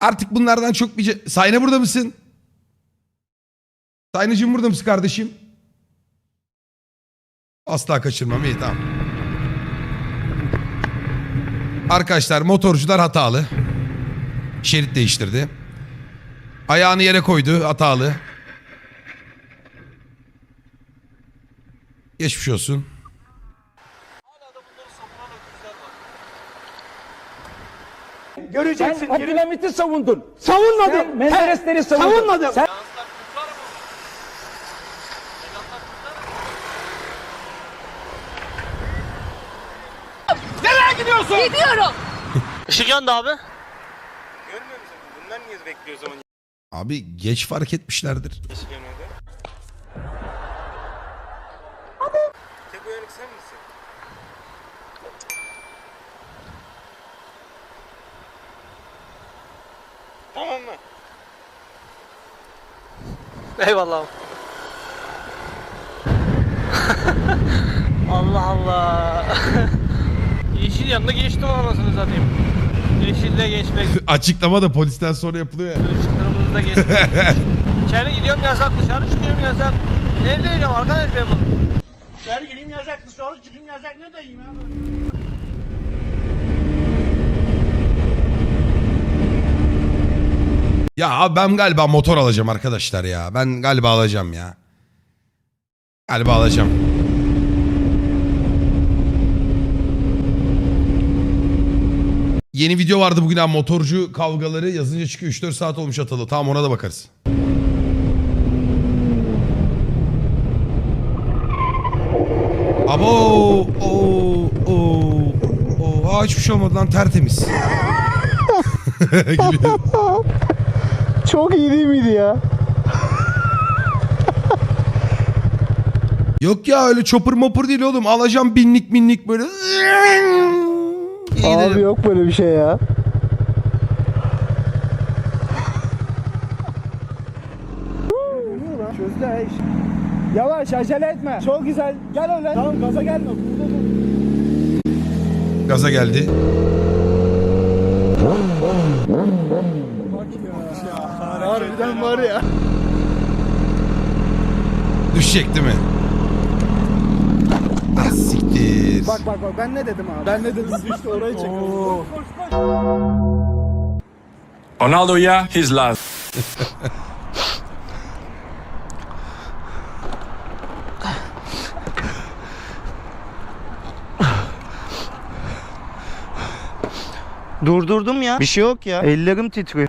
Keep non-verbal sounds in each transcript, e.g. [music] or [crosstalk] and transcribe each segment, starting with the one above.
Artık bunlardan çok bir... Sayne burada mısın? Saynıcığım burada mısın kardeşim? Asla kaçırmam iyi tamam. Arkadaşlar motorcular hatalı. Şerit değiştirdi. Ayağını yere koydu hatalı. Geçmiş olsun. Göreceksin. Sen Abdülhamit'i savundun. Savunmadım. Sen Menderesleri savundun. Savunmadım. Sen Nereye gidiyorsun? Gidiyorum. Işık yandı abi. Görmüyor musun? Bunlar niye bekliyor o zaman Abi geç fark etmişlerdir. yeşil yanıyordu? Tek uyanık sen misin? Tamam mı? Eyvallah abi. [laughs] Allah Allah. Yeşil yanında geçtim anasını satayım. Yeşilde geçmek, [laughs] Açıklama da polisten sonra yapılıyor ya. kırmızıda geçmek. [laughs] İçeri gidiyorum yasak, dışarı çıkıyorum yasak. Evde yiyeceğim arkadaş ben bunu. Dışarı gireyim yasak, dışarı çıkayım yasak ne diyeyim ya? Ya abi ben galiba motor alacağım arkadaşlar ya. Ben galiba alacağım ya. Galiba alacağım. Yeni video vardı bugün abi motorcu kavgaları yazınca çıkıyor 3-4 saat olmuş atalı. Tamam ona da bakarız. Abo o o o hiçbir şey olmadı lan tertemiz. [laughs] Gülüyor. Çok iyi değil miydi ya? Yok ya öyle çopur mopur değil oğlum. Alacağım binlik binlik böyle. İyi Abi dedim. yok böyle bir şey ya. Çözdü ha iş. Yavaş acele etme. Çok güzel. Gel öyle. Tamam gaza gelme. Burada dur. Gaza geldi. Harbiden var ya. Düşecek değil mi? Ah siktir. Bak bak bak ben ne dedim abi? Ben ne dedim? Düştü orayı çekiyoruz. Ronaldo yeah, he's last. Durdurdum ya. Bir şey yok ya. Ellerim titriyor.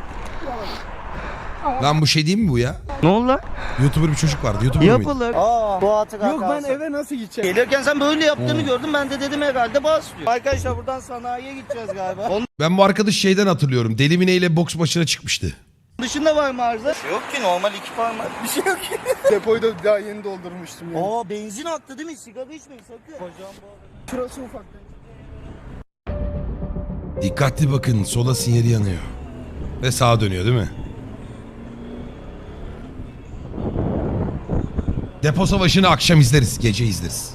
Lan bu şey değil mi bu ya? Ne oldu lan? Youtuber bir çocuk vardı. Youtuber? Yapılır. Aa, bu hatıra Yok ben eve nasıl gideceğim? Gelirken sen böyle yaptığını gördüm. Ben de dedim herhalde bas diyor. Arkadaşlar buradan sanayiye gideceğiz galiba. Onun Ben bu arkadaş şeyden hatırlıyorum. Deli Mine ile boks maçına çıkmıştı. dışında var mı arıza? Yok ki normal iki parmak. Bir şey yok ki. [laughs] Depoyu da daha yeni doldurmuştum ya. Aa benzin aktı değil mi? Sigara içmeyin sakın. Kocam bu Şurası ufak. Dikkatli bakın sola sinyali yanıyor. Ve sağa dönüyor değil mi? Depo savaşını akşam izleriz. Gece izleriz.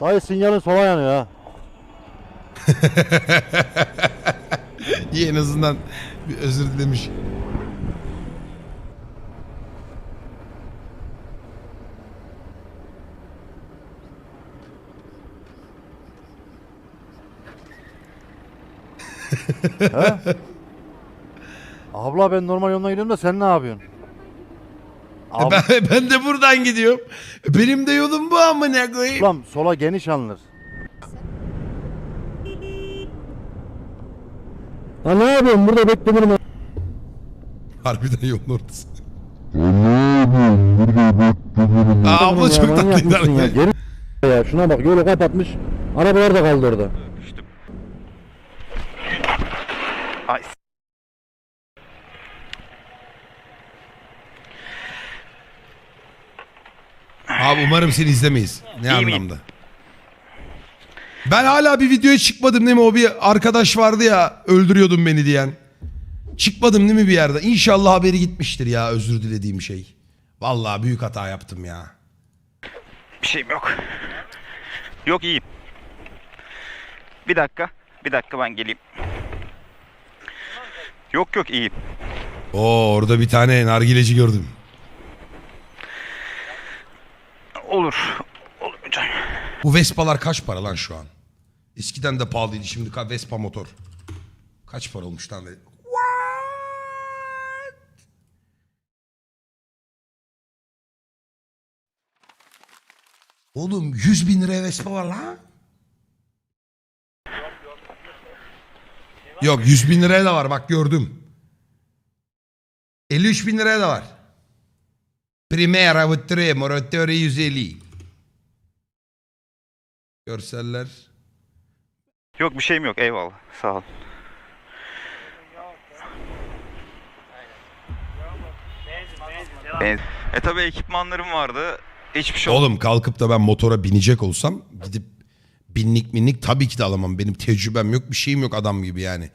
Dayı sinyalin sola yanıyor ha. [laughs] İyi en azından bir özür dilemiş. Abla ben normal yoldan gidiyorum da sen ne yapıyorsun? Ab- Ben, [laughs] ben de buradan gidiyorum. Benim de yolum bu amına koyayım. Ablam sola geniş alınır. Ha ne yapıyorsun burada beni. Harbiden yolun ortası. Aa, abla çok Ya, tatlıydı. manyak mısın ya? harbiden. Geri ya şuna bak yolu kapatmış. Arabalar da kaldı orada. Abi umarım seni izlemeyiz. Ne anlamda? Ben hala bir videoya çıkmadım değil mi? O bir arkadaş vardı ya öldürüyordun beni diyen. Çıkmadım değil mi bir yerde? İnşallah haberi gitmiştir ya özür dilediğim şey. Vallahi büyük hata yaptım ya. Bir şeyim yok. Yok iyiyim. Bir dakika. Bir dakika ben geleyim. Yok yok iyiyim. Oo orada bir tane nargileci gördüm. Olur. Olur hocam. Bu Vespa'lar kaç para lan şu an? Eskiden de pahalıydı şimdi ka- Vespa motor. Kaç para olmuş lan? Oğlum 100 bin liraya Vespa var lan. Yok 100 bin liraya da var bak gördüm. 53 bin liraya da var. Primera Vittre Moratore 150. Görseller. Yok bir şeyim yok. Eyvallah. Sağ ol. Benzin. E tabi ekipmanlarım vardı. Hiçbir şey Oğlum kalkıp da ben motora binecek olsam gidip binlik minlik tabii ki de alamam. Benim tecrübem yok bir şeyim yok adam gibi yani.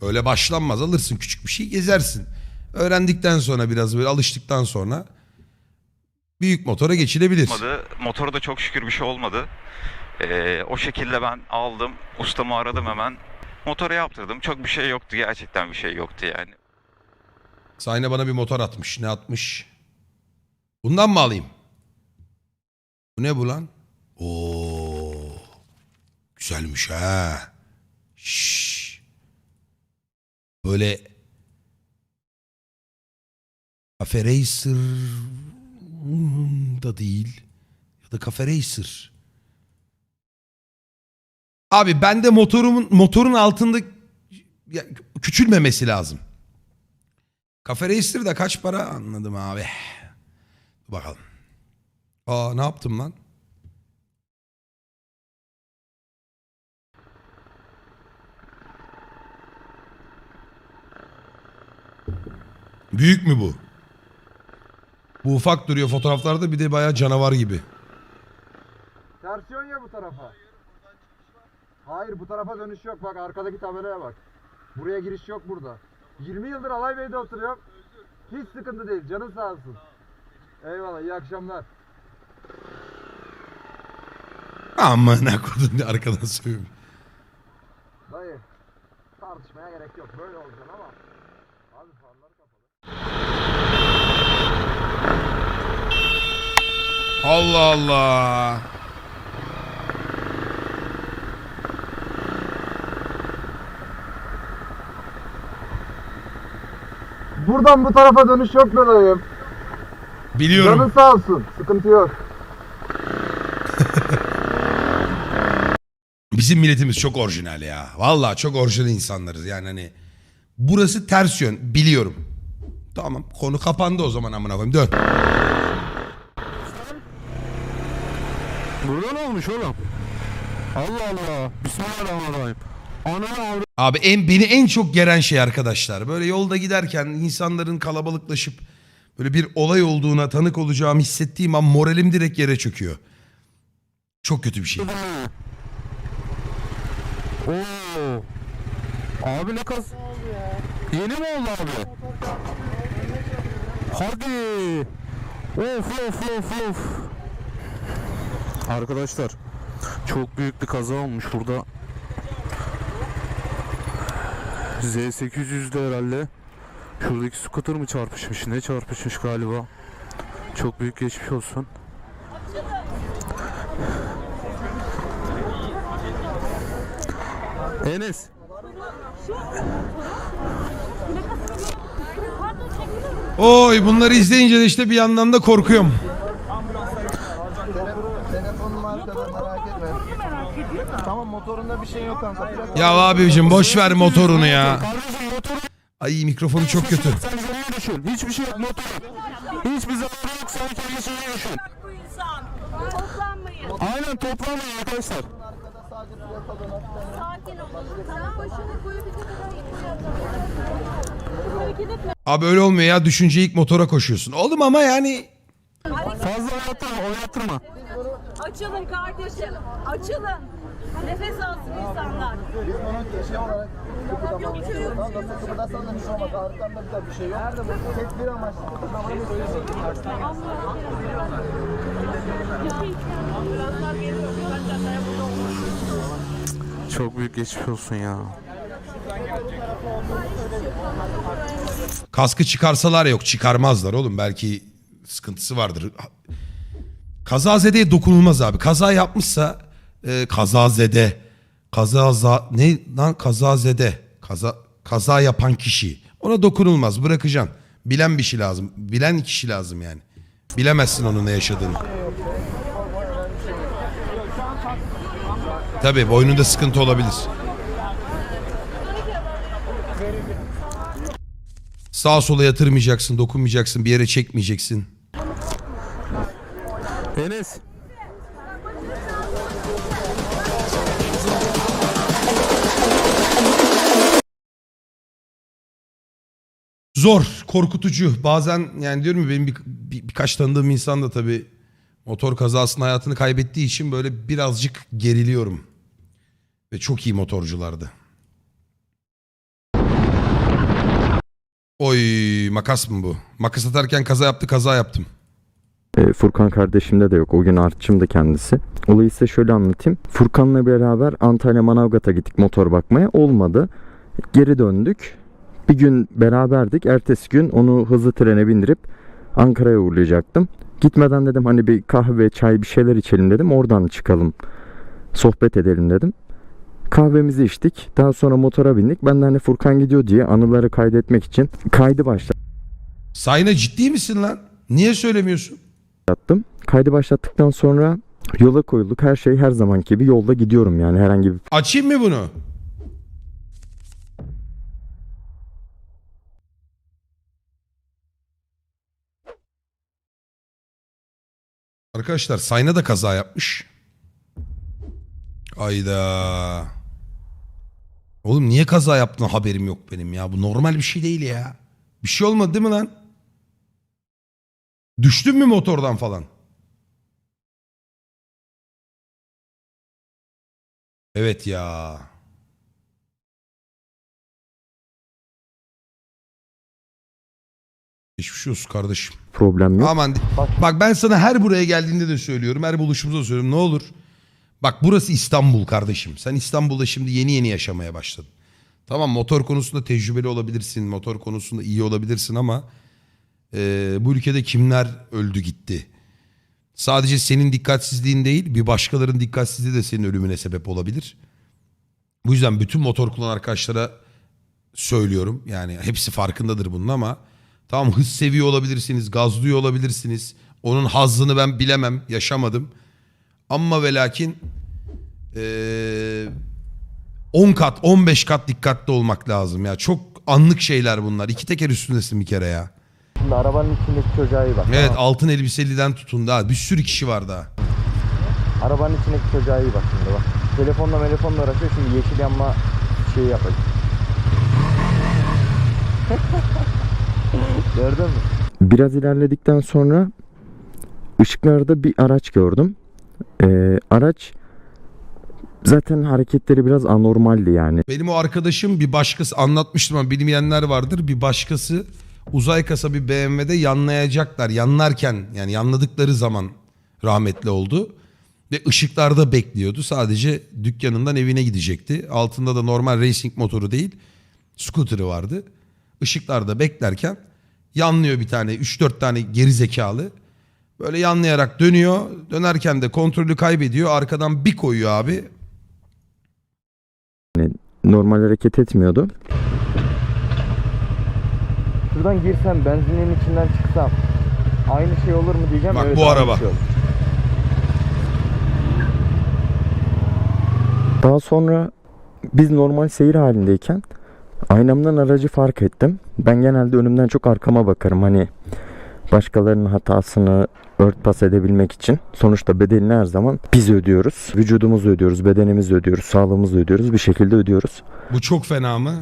Öyle başlanmaz alırsın küçük bir şey gezersin. Öğrendikten sonra biraz böyle alıştıktan sonra büyük motora geçilebilir. olmadı. Motoru da çok şükür bir şey olmadı. Ee, o şekilde ben aldım. Ustamı aradım hemen. Motoru yaptırdım. Çok bir şey yoktu. Gerçekten bir şey yoktu yani. Sayne bana bir motor atmış. Ne atmış? Bundan mı alayım? Bu ne bu lan? Oo. Güzelmiş ha. Şşş. Böyle Cafe Racer da değil. Ya da Cafe Racer. Abi bende motorumun motorun altında ya, küçülmemesi lazım. Cafe Racer da kaç para anladım abi. Bakalım. Aa ne yaptım lan? Büyük mü bu? Bu ufak duruyor fotoğraflarda bir de bayağı canavar gibi. Tersiyon ya bu tarafa. Hayır bu tarafa dönüş yok bak arkadaki tabelaya bak. Buraya giriş yok burada. 20 yıldır Alay Bey'de oturuyorum. Hiç sıkıntı değil canın sağ olsun. Eyvallah iyi akşamlar. Amına kodum diye arkadan sövüyorum. Dayı tartışmaya gerek yok böyle olacaksın ama. Abi farlar kapalı. Allah Allah. Buradan bu tarafa dönüş yok be dayım. Biliyorum. Canın sağ olsun sıkıntı yok. [laughs] Bizim milletimiz çok orijinal ya. Vallahi çok orijinal insanlarız yani hani. Burası ters yön biliyorum. Tamam konu kapandı o zaman amına koyayım dön. Burada ne olmuş oğlum? Allah Allah. Bismillahirrahmanirrahim. Avra... Abi en beni en çok geren şey arkadaşlar. Böyle yolda giderken insanların kalabalıklaşıp böyle bir olay olduğuna tanık olacağımı hissettiğim an moralim direkt yere çöküyor. Çok kötü bir şey. Oo. Abi ne kas... Yeni mi oldu abi? Hadi. Of of of of. Arkadaşlar çok büyük bir kaza olmuş burada. Z800'de herhalde. Şuradaki scooter mı çarpışmış? Ne çarpışmış galiba? Çok büyük geçmiş olsun. Enes. Oy bunları izleyince de işte bir yandan da korkuyorum. Telefonum arkada merak etme. Tamam motorunda bir şey yok kanka. Ya abicim boş ver motorunu ya. Ay mikrofonu çok kötü. Sen şeyi düşün. Hiçbir şey yok motor. Hiçbir zararı yok. Sen kendi şeyini düşün. bu insan. Toplanmayın. Aynen toplanmayın arkadaşlar. Sakin olun. Tamam başını koyup bir Hareket etme. Abi öyle olmuyor ya düşünce ilk motora koşuyorsun. Oğlum ama yani Fazla oynattırma oynattırma. Açılın kardeşim. Açılın. Nefes alsın insanlar. Biz bunu şey olarak Tamam nasıl kıpırdarsan da bir şey olmaz. Arkamda bir bir şey yok. Tedbir amaçlı. Çok büyük geçmiş olsun ya. Kaskı çıkarsalar yok çıkarmazlar oğlum belki sıkıntısı vardır. Kazazedeye dokunulmaz abi. Kaza yapmışsa e, kazazede. Kazaza ne lan kazazede. Kaza kaza yapan kişi. Ona dokunulmaz bırakacaksın. Bilen bir şey lazım. Bilen kişi lazım yani. Bilemezsin onun ne yaşadığını. Tabii boynunda sıkıntı olabilir. Sağa sola yatırmayacaksın, dokunmayacaksın, bir yere çekmeyeceksin. Enes. Zor, korkutucu. Bazen yani diyorum ya benim bir, bir- birkaç tanıdığım insan da tabii motor kazasında hayatını kaybettiği için böyle birazcık geriliyorum. Ve çok iyi motorculardı. Oy makas mı bu? Makas atarken kaza yaptı kaza yaptım. E, Furkan kardeşimde de yok. O gün artçımdı kendisi. Olayı size şöyle anlatayım. Furkan'la beraber Antalya Manavgat'a gittik motor bakmaya. Olmadı. Geri döndük. Bir gün beraberdik. Ertesi gün onu hızlı trene bindirip Ankara'ya uğurlayacaktım. Gitmeden dedim hani bir kahve, çay bir şeyler içelim dedim. Oradan çıkalım. Sohbet edelim dedim. Kahvemizi içtik. Daha sonra motora bindik. Ben de hani Furkan gidiyor diye anıları kaydetmek için kaydı. Sayna ciddi misin lan? Niye söylemiyorsun? başlattım. Kaydı başlattıktan sonra yola koyulduk. Her şey her zamanki gibi yolda gidiyorum yani herhangi bir Açayım mı bunu? Arkadaşlar Sayna da kaza yapmış. Ayda. Oğlum niye kaza yaptın haberim yok benim ya. Bu normal bir şey değil ya. Bir şey olmadı değil mi lan? Düştün mü motordan falan? Evet ya. Geçmiş olsun kardeşim. Problem yok. Aman. Bak ben sana her buraya geldiğinde de söylüyorum. Her buluşumuzda da söylüyorum. Ne olur. Bak burası İstanbul kardeşim. Sen İstanbul'da şimdi yeni yeni yaşamaya başladın. Tamam motor konusunda tecrübeli olabilirsin. Motor konusunda iyi olabilirsin ama e, bu ülkede kimler öldü gitti. Sadece senin dikkatsizliğin değil bir başkalarının dikkatsizliği de senin ölümüne sebep olabilir. Bu yüzden bütün motor kullanan arkadaşlara söylüyorum. Yani hepsi farkındadır bunun ama tamam hız seviyor olabilirsiniz, gazlıyor olabilirsiniz. Onun hazzını ben bilemem, yaşamadım. Ama ve lakin eee, 10 kat, 15 kat dikkatli olmak lazım ya. Çok anlık şeyler bunlar. İki teker üstündesin bir kere ya. Şimdi arabanın içindeki çocuğa iyi bak. Evet tamam. altın elbiseliden tutun daha. Bir sürü kişi var daha. Arabanın içindeki çocuğa iyi bak şimdi bak. Telefonla telefonla uğraşıyor şimdi yeşil yanma şeyi yapacak. [laughs] Gördün mü? Biraz ilerledikten sonra ışıklarda bir araç gördüm. Ee, araç zaten hareketleri biraz anormaldi yani. Benim o arkadaşım bir başkası anlatmıştım ama bilmeyenler vardır. Bir başkası uzay kasa bir BMW'de yanlayacaklar. Yanlarken yani yanladıkları zaman rahmetli oldu. Ve ışıklarda bekliyordu. Sadece dükkanından evine gidecekti. Altında da normal racing motoru değil. Scooter'ı vardı. Işıklarda beklerken yanlıyor bir tane 3-4 tane geri zekalı. Böyle yanlayarak dönüyor. Dönerken de kontrolü kaybediyor. Arkadan bir koyuyor abi. normal hareket etmiyordu. Şuradan girsem benzinin içinden çıksam aynı şey olur mu diyeceğim. Bak Evet, bu araba. şey olur. Daha sonra biz normal seyir halindeyken aynamdan aracı fark ettim. Ben genelde önümden çok arkama bakarım hani başkalarının hatasını örtbas edebilmek için. Sonuçta bedelini her zaman biz ödüyoruz. Vücudumuzu ödüyoruz, bedenimizi ödüyoruz, sağlığımızı ödüyoruz. Bir şekilde ödüyoruz. Bu çok fena mı?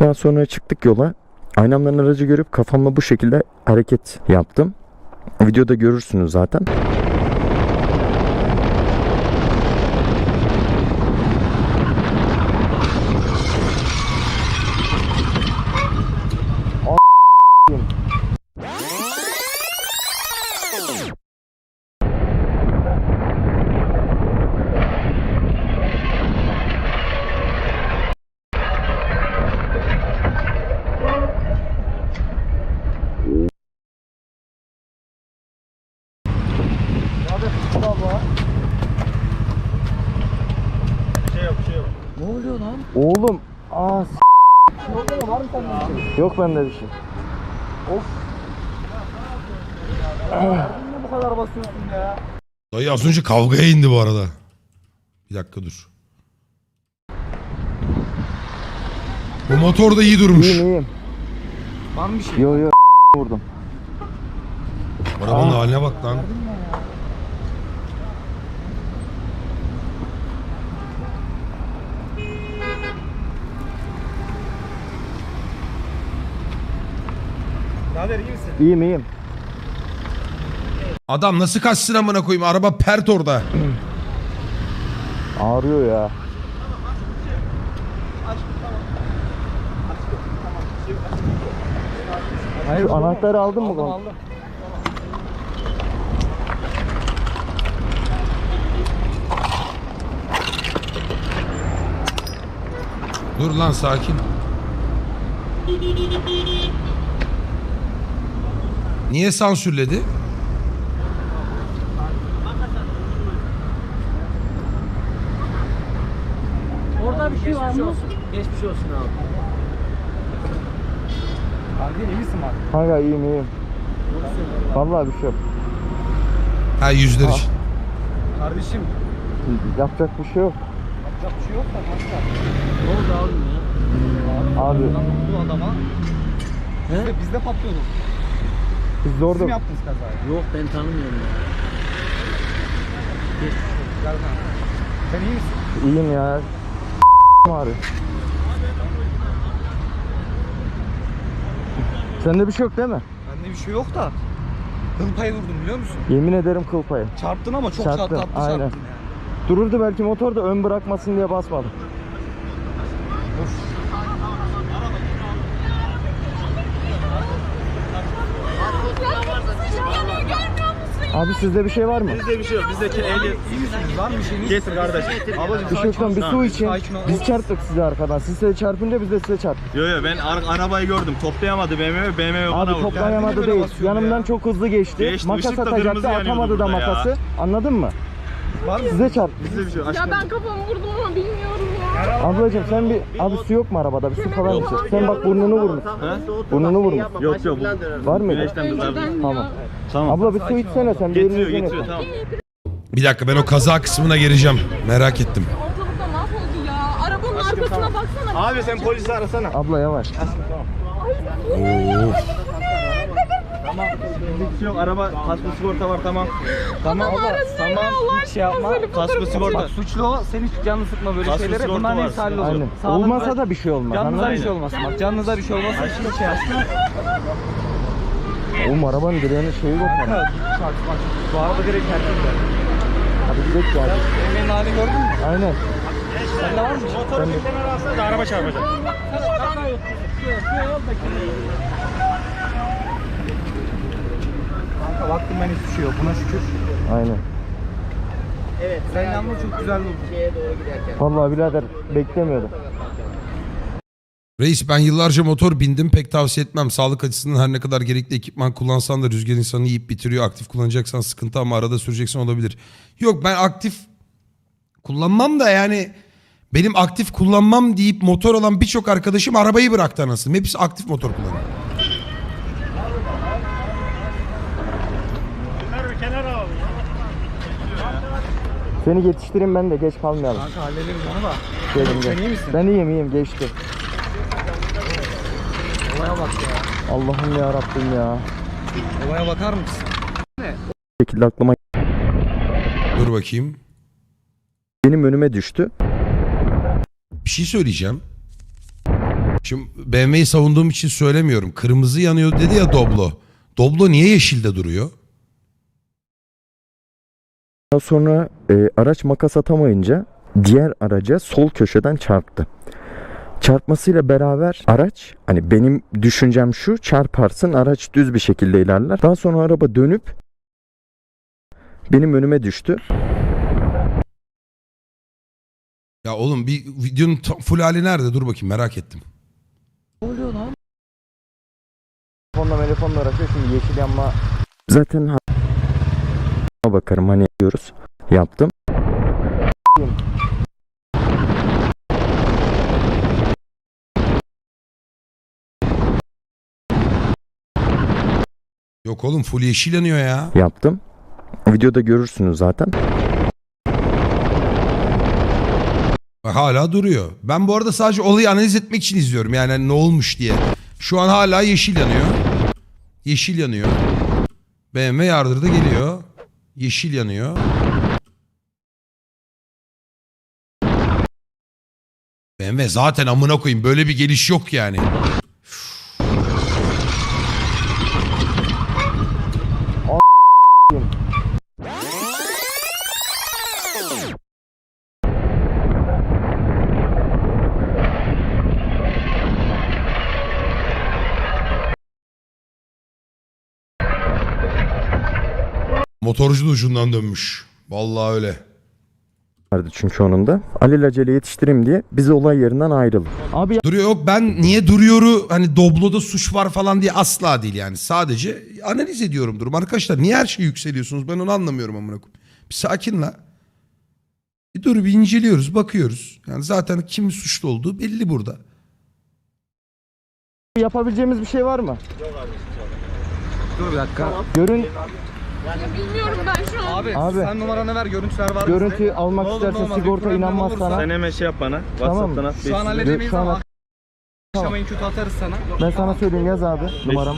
Daha sonra çıktık yola. Aynamdan aracı görüp kafamla bu şekilde hareket yaptım. Videoda görürsünüz zaten. şey yok, şey yok. Ne oluyor lan? Oğlum, aa s***. Var mı? Yok bende bir şey. Of. Ah. Bu kadar basıyorsun ya? Dayı az önce kavgaya indi bu arada. Bir dakika dur. Bu motor da iyi durmuş. İyiyim iyiyim. Var mı bir şey? Yo yo [laughs] vurdum. Arabanın Aa. haline bak lan. Ne haber iyi misin? İyiyim iyiyim. Adam nasıl kaçsın amına koyayım? Araba pert orada. [clears throat] Ağrıyor ya. Şu anahtarı aldın mı? Aldım lan? aldım. Dur lan sakin. Niye sansürledi? Orada bir şey var mı? Geçmiş olsun abi. Abi iyi misin abi? Kanka iyiyim iyiyim. Vallahi bir şey yok. Ha yüzler için. Kardeşim Yapacak bir şey yok. yapacak bir şey yok da kanka. Ne oldu abi ya? Abi Lan bu adama. Biz de, biz de patlıyorduk. Biz de Siz orada mi yaptınız kazayı? Yok ben tanımıyorum ya. Gel lan. Sen iyi misin? iyiyim ya. ağrıyor. Sende bir şey yok değil mi? Bende bir şey yok da. Kıl payı vurdum biliyor musun? Yemin ederim kıl payı. Çarptın ama çok Çarptım, tatlı aynen. çarptın ya. Dururdu belki motor da ön bırakmasın diye basmadım. Abi sizde bir şey var mı? Bizde bir şey yok. Bizdeki ehliyet. Var mı bir şeyiniz? Getir kardeşim. Ablacım Bir şey yok lan bir su için. Biz çarptık size arkadan. Siz size çarpınca biz de size çarptık. Yo yo ben ar- arabayı gördüm. Toplayamadı BMW. BMW bana Abi vurdu. toplayamadı değil. Yanımdan ya. çok hızlı geçti. Geçti, Makas ışık da atacaktı yanıyordu atamadı da burada ya. makası. Anladın mı? Var mı? Size çarptı. Bizde bir şey yok. Ya Aşkım. ben kafamı vurdum ama bilmiyorum. Ablacım sen bir abi su yok mu arabada? Bir su falan içir. Sen bak burnunu vurmuş. Burnunu vurmuş. Yok yok. Var mıydı? Güneşten kızardı. Önceden Tamam. Tamam. Abla bir su içsene sen. Bir Getiriyor elini getiriyor yüzüne tamam. Bir dakika ben o kaza kısmına geleceğim. Merak ettim. Ortalıkta mahvoldu ya. Arabanın arkasına baksana. Abi sen polisi arasana. Abla yavaş. Oo. Bir şey yok. Araba kasko sigorta var tamam. Tamam Tamam, abla. Tamam. Hiç şey yapma. Kasko sigorta. Bak suçlu o. Sen hiç canını sıkma böyle Kasko şeylere. var. hepsi hallolur. Olmasa da bir şey olmaz. Canınıza bir şey olmasın. Bak canınıza bir şey olmasın. Hiçbir şey açma. Oğlum arabanın direğinin şeyi yok. Bak bak. Bu arada direkt herkes var. Hadi gidelim ya. Emre'nin halini gördün mü? Aynen. Sende var mı? Motoru bir kenara alsana da araba çarpacak. Kanka baktım ben hiçbir şey yok. Buna şükür. Aynen. Sen yalnız çok güzel oldun. Vallahi birader beklemiyordum. Reis ben yıllarca motor bindim pek tavsiye etmem. Sağlık açısından her ne kadar gerekli ekipman kullansan da rüzgar insanı yiyip bitiriyor. Aktif kullanacaksan sıkıntı ama arada süreceksen olabilir. Yok ben aktif kullanmam da yani benim aktif kullanmam deyip motor olan birçok arkadaşım arabayı bıraktı anasını. Hepsi aktif motor kullanıyor. Bunları bir kenara al. Seni yetiştireyim ben de geç kalmayalım. Kanka hallederiz onu da. Gelin gel. Sen iyi misin? Ben iyiyim iyiyim geçti. Olaya bak ya. Allah'ım ya Rabbim ya. Olaya bakar mısın? şekilde aklıma Dur bakayım. benim önüme düştü. Bir şey söyleyeceğim. Şimdi BMW'yi savunduğum için söylemiyorum. Kırmızı yanıyor dedi ya Doblo. Doblo niye yeşilde duruyor? Daha sonra e, araç makas atamayınca diğer araca sol köşeden çarptı. Çarpmasıyla beraber araç hani benim düşüncem şu çarparsın araç düz bir şekilde ilerler. Daha sonra araba dönüp benim önüme düştü. Ya oğlum bir videonun tam full hali nerede? Dur bakayım merak ettim. Ne oluyor lan? Telefonla telefonla uğraşıyor şimdi yeşil yanma. Zaten ha- bakarım hani diyoruz. Yaptım. Yok oğlum full yeşil yanıyor ya. Yaptım. Videoda görürsünüz zaten. Bak hala duruyor. Ben bu arada sadece olayı analiz etmek için izliyorum. Yani ne olmuş diye. Şu an hala yeşil yanıyor. Yeşil yanıyor. BMW yardırdı geliyor. Yeşil yanıyor. BMW zaten amına koyayım böyle bir geliş yok yani. Motorcu da ucundan dönmüş. Vallahi öyle. Vardı çünkü onun da. Alelacele yetiştireyim diye biz olay yerinden ayrıldık. Abi Duruyor yok ben niye duruyoru hani Doblo'da suç var falan diye asla değil yani. Sadece analiz ediyorum durum. Arkadaşlar niye her şeyi yükseliyorsunuz ben onu anlamıyorum amına koyayım. Bir sakin la. Bir dur bir inceliyoruz bakıyoruz. Yani zaten kim suçlu olduğu belli burada. yapabileceğimiz bir şey var mı? Görün Bilmiyorum ben şu an. Abi, Abi. sen numaranı ver görüntüler var. görüntü almak Ne olur ne istersen olmaz, bir sigorta problem inanmaz olursa- sana. Sen hemen şey yap bana. Tamam. Whatsapp'tan at. Şu an halledemeyiz Şu an- ama akşama en kötü atarız sana. Ben sana söyleyeyim yaz abi numaram.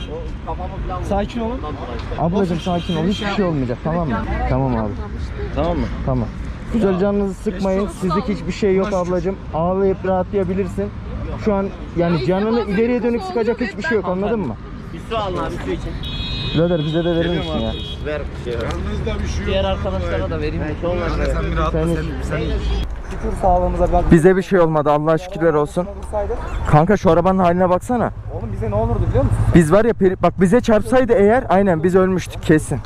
Sakin olun. Ablacım sakin ol hiçbir şey olmayacak tamam mı? Tamam abi. Tamam mı? Tamam. Güzel canınızı sıkmayın. Sizlik hiçbir şey yok ablacım. Ağlayıp rahatlayabilirsin. Şu an yani canını ileriye dönük sıkacak hiçbir şey yok anladın mı? Bir su alın abi su için. Birader bize de verir misin ya? Ver bir şey. Diğer arkadaşlara da vereyim. Bir şey olmaz. Sen bir rahatla Sen Şükür sağlığımıza bak. Bize bir şey olmadı Allah'a şükürler olsun. Kanka şu arabanın haline baksana. Oğlum bize ne olurdu biliyor musun? Biz var ya peri- bak bize çarpsaydı eğer aynen biz ölmüştük kesin.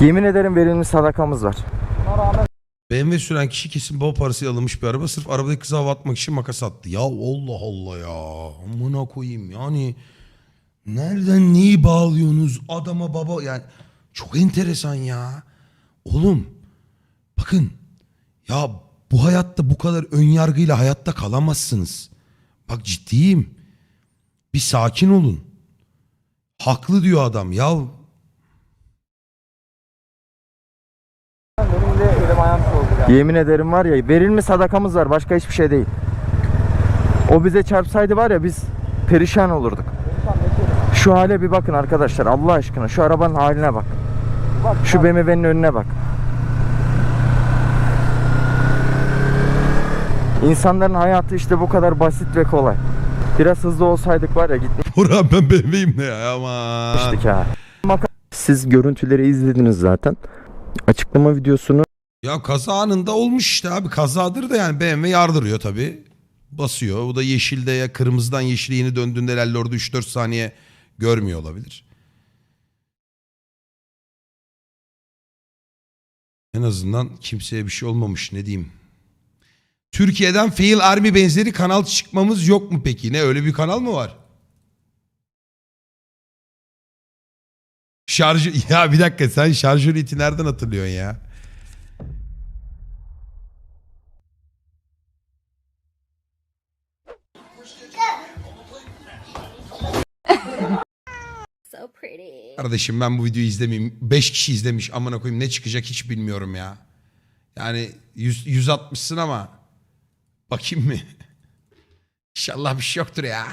Yemin ederim verilmiş sadakamız var. BMW süren kişi kesin baba parası alınmış bir araba. Sırf arabadaki kıza hava atmak için makas attı. Ya Allah Allah ya. Amına koyayım yani. Nereden neyi bağlıyorsunuz adama baba yani. Çok enteresan ya. Oğlum bakın ya bu hayatta bu kadar ön yargıyla hayatta kalamazsınız. Bak ciddiyim. Bir sakin olun. Haklı diyor adam. Ya. Yemin ederim var ya verilmiş sadakamız var başka hiçbir şey değil. O bize çarpsaydı var ya biz perişan olurduk. Şu hale bir bakın arkadaşlar Allah aşkına şu arabanın haline bak. Şu BMW'nin önüne bak. İnsanların hayatı işte bu kadar basit ve kolay. Biraz hızlı olsaydık var ya Orhan ben BMW'yim ne ya aman. ha. Siz görüntüleri izlediniz zaten. Açıklama videosunu Ya kaza anında olmuş işte abi. Kazadır da yani BMW yardırıyor tabii. Basıyor. Bu da yeşilde ya kırmızıdan yeşile yeni döndüğünde herhalde orada 3-4 saniye görmüyor olabilir. En azından kimseye bir şey olmamış ne diyeyim. Türkiye'den Fail Army benzeri kanal çıkmamız yok mu peki? Ne öyle bir kanal mı var? Şarjı [laughs] ya bir dakika sen şarjör iti nereden hatırlıyorsun ya? Kardeşim ben bu videoyu izlemeyeyim. 5 kişi izlemiş amına koyayım ne çıkacak hiç bilmiyorum ya. Yani 100, 160'sın ama bakayım mı? [laughs] İnşallah bir şey yoktur ya.